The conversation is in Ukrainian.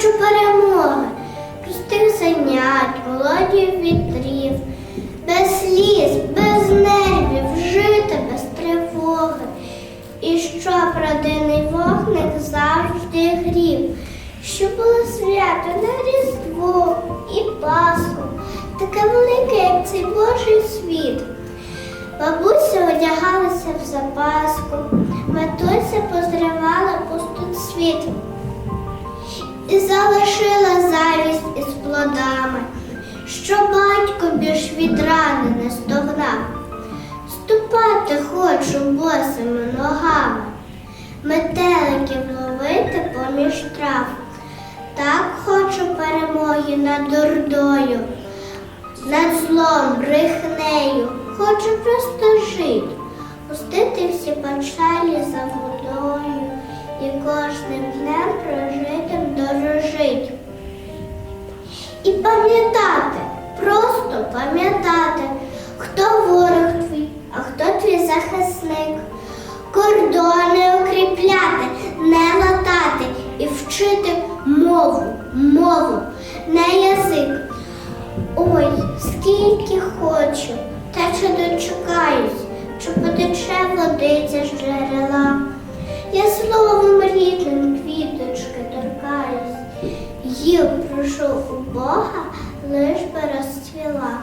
хочу перемоги, простих занять, молоді вітрів, без сліз, без нервів, жити без тривоги, і щоб родинний вогник завжди грів, щоб було свято на Різдво і Пасху, таке велике, як цей Божий світ. Бабуся одягалася в запаску, матуся позривала пустот світ і залишила завість із плодами, що батько більш від рани не стогнав. Ступати хочу босими ногами, метеликів ловити поміж трав. Так хочу перемоги над дурдою, над злом, брехнею, хочу просто жити, пустити всі печалі за водою і кожним днем прожитим пам'ятати, просто пам'ятати, хто ворог твій, а хто твій захисник. Кордони укріпляти, не латати і вчити мову, мову, не язик. Ой, скільки хочу, та чи дочекаюсь, чи потече водиця з джерела. Я словом рідним квіточки торкаюсь, її прошу у Бога, лиш би розцвіла.